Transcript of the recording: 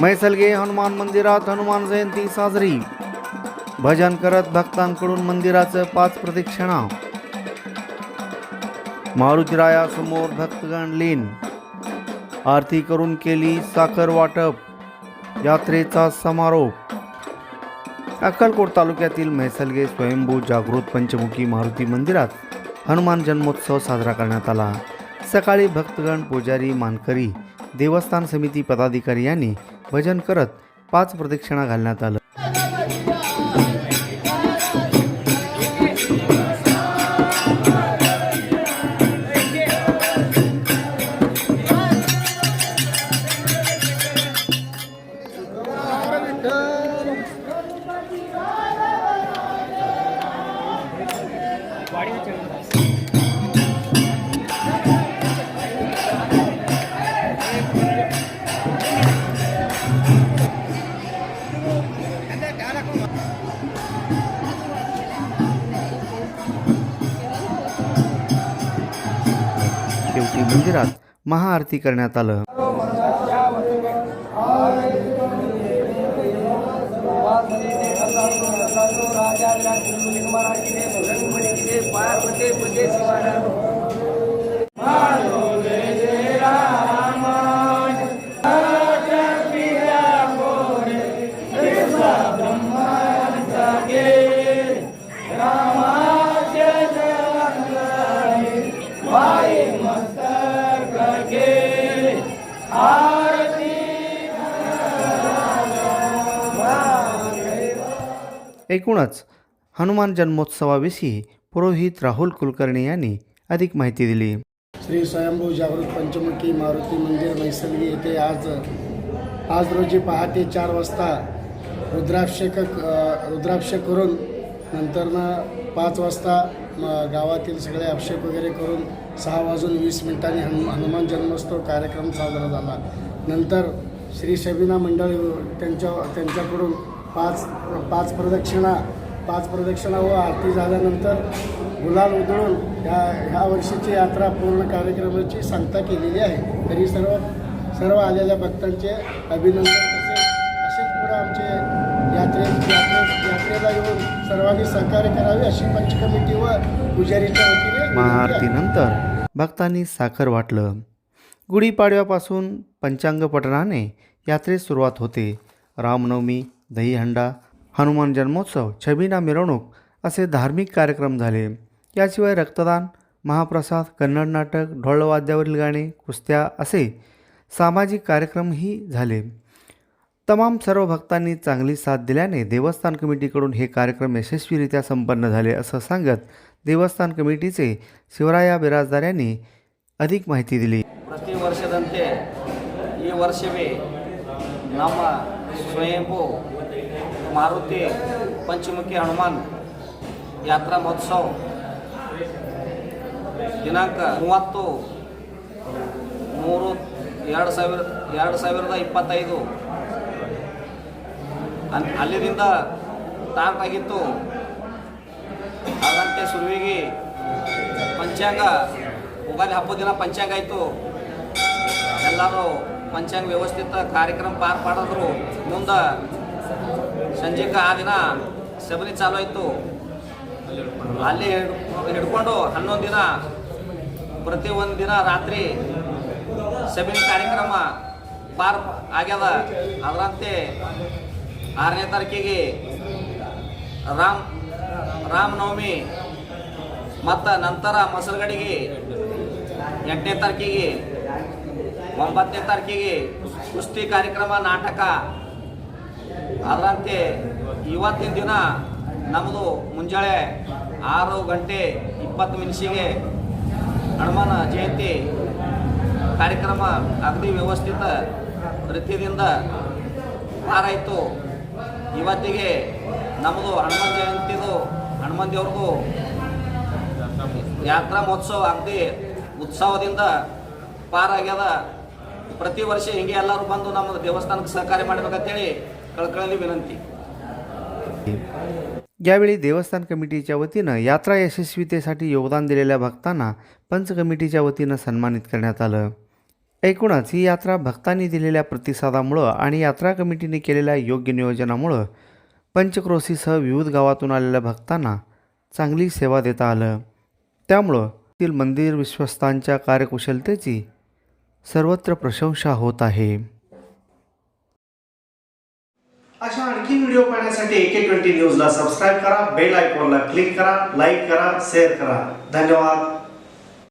मैसलगे हनुमान मंदिरात हनुमान जयंती साजरी. भजन करत भक्तांकडून मंदिराचं पाच प्रदक्षिणा. मारुतीरायासमोर भक्तगण लीन. आरती करून केली साखर वाटप. यात्रेचा समारोप. अक्कलकोट तालुक्यातील म्हैसलगे स्वयंभू जागृत पंचमुखी मारुती मंदिरात हनुमान जन्मोत्सव साजरा करण्यात आला. सकाळी भक्तगण पुजारी मानकरी देवस्थान समिती पदाधिकारी यांनी भजन करत पाच प्रदक्षिणा घालण्यात आलं. शेवटी मंदिरात महाआरती करण्यात आलं. एकूणच हनुमान जन्मोत्सवाविषयी पुरोहित राहुल कुलकर्णी यांनी अधिक माहिती दिली. श्री स्वयंभू जागृत पंचमुखी मारुती मंदिर मैसलगी येथे आज आज रोजी पहाटे चार वाजता रुद्राभिषेक अ, रुद्राभिषेक करून नंतरनं पाच वाजता म, गावातील सगळे अभिषेक वगैरे करून सहा वाजून वीस मिनिटांनी हनु हनुमान जन्मोत्सव कार्यक्रम साजरा झाला नंतर श्री शबिना मंडळ त्यांच्या त्यांच्याकडून पाच पाच प्रदक्षिणा पाच प्रदक्षिणा व आरती झाल्यानंतर गुलाल उधळून ह्या ह्या वर्षीची यात्रा पूर्ण कार्यक्रमाची सांगता केलेली आहे. तरी सर्व सर्व आलेल्या भक्तांचे अभिनंदन तसेच असेच पुढे आमचे यात्रे यात्रे यात्रेला येऊन सर्वांनी सहकार्य करावे अशी पंच कमिटी व पुजारीच्या वतीने. महाआरतीनंतर भक्तांनी साखर वाटलं. गुढीपाडव्यापासून पंचांग पठणाने यात्रेस सुरुवात होते. रामनवमी दहीहंडा हनुमान जन्मोत्सव छबिना मिरवणूक असे धार्मिक कार्यक्रम झाले. याशिवाय रक्तदान महाप्रसाद कन्नड नाटक ढोलवाद्यावरील गाणे कुस्त्या असे सामाजिक कार्यक्रमही झाले. तमाम सर्व भक्तांनी चांगली साथ दिल्याने देवस्थान कमिटीकडून हे कार्यक्रम यशस्वीरित्या संपन्न झाले असं सांगत देवस्थान कमिटीचे शिवराया बिराजदार यांनी अधिक माहिती दिली ಪ್ರತಿ ವರ್ಷದಂತೆ ಈ ವರ್ಷವೇ ನಮ್ಮ ಸ್ವಯಂಭೂ ಮಾರುತಿ ಪಂಚಮುಖಿ ಹನುಮಾನ್ ಯಾತ್ರಾ ಮಹೋತ್ಸವ ದಿನಾಂಕ ಮೂವತ್ತು ಮೂರು ಎರಡು ಸಾವಿರ ಎರಡು ಸಾವಿರದ ಇಪ್ಪತ್ತೈದು ಅನ್- ಸ್ಟಾರ್ಟ್ ಆಗಿತ್ತು. ಹಾಗಂತೆ ಸುರುವಿಗೆ ಪಂಚಾಂಗ ಹಬ್ಬದ ದಿನ ಪಂಚಾಂಗ ಆಯಿತು. ಎಲ್ಲರೂ ಪಂಚಾಂಗ ವ್ಯವಸ್ಥಿತ ಕಾರ್ಯಕ್ರಮ ಪಾರ್ ಮಾಡಿದ್ರು ಮುಂದೆ ಸಂಜೆಗೆ ಆ ದಿನ ಸಬರಿ ಚಾಲು ಆಯಿತು. ಅಲ್ಲಿ ಹಿಡ್- ಹಿಡ್ಕೊಂಡು ಹನ್ನೊಂದು ದಿನ, ಪ್ರತಿ ಒಂದು ದಿನ ರಾತ್ರಿ ಸಬನಿ ಕಾರ್ಯಕ್ರಮ ಪಾರ್ ಆಗ್ಯದ. ಅದರಂತೆ ಆರನೇ ತಾರೀಕಿಗೆ ರಾಮ್, ರಾಮನವಮಿ, ಮತ್ತು ನಂತರ ಮೊಸರುಗಡಿಗೆ ಎಂಟನೇ ತಾರೀಕಿಗೆ, ಒಂಬತ್ತನೇ ತಾರೀಕಿಗೆ ಕುಸ್ತಿ ಕಾರ್ಯಕ್ರಮ, ನಾಟಕ. ಅದರಂತೆ ಇವತ್ತಿನ ದಿನ ನಮ್ಮದು ಮುಂಜಾನೆ ಆರು ಗಂಟೆ ಇಪ್ಪತ್ತು ನಿಮಿಷಿಗೆ ಹನುಮಾನ ಜಯಂತಿ ಕಾರ್ಯಕ್ರಮ ಅಗದಿ ವ್ಯವಸ್ಥಿತ ರೀತಿಯಿಂದ ಪಾರಾಯಿತು ಇವತ್ತಿಗೆ ನಮ್ಮದು ಹನುಮಾನ್ ಜಯಂತಿದು ಹನುಮಾನ್ ದೇವ್ರದ್ದು ಯಾತ್ರಾ ಮಹೋತ್ಸವ ಅಗದಿ ಉತ್ಸವದಿಂದ ಪಾರಾಗ್ಯದ ಪ್ರತಿ ವರ್ಷ ಹಿಂಗೆ ಎಲ್ಲರೂ ಬಂದು ನಮ್ಮ ದೇವಸ್ಥಾನಕ್ಕೆ ಸಹಕಾರ್ಯ ಮಾಡ್ಬೇಕಂತೇಳಿ ಕಳ್ಕಳಲಿ ವಿನಂತಿ यावेळी देवस्थान कमिटीच्या वतीनं यात्रा यशस्वीतेसाठी योगदान दिलेल्या भक्तांना पंच कमिटीच्या वतीनं सन्मानित करण्यात आलं एकूणच ही यात्रा भक्तांनी दिलेल्या प्रतिसादामुळं आणि यात्रा कमिटीने केलेल्या योग्य नियोजनामुळं पंचक्रोशीसह विविध गावातून आलेल्या भक्तांना चांगली सेवा देता आलं. त्यामुळं तील मंदिर विश्वस्तांच्या कार्यकुशलतेची सर्वत्र प्रशंसा होत आहे. अशा आणखी व्हिडिओ पाहण्यासाठी एके ट्वेंटी न्यूजला सबस्क्राईब करा बेल आयकॉनला क्लिक करा लाईक करा शेअर करा. धन्यवाद.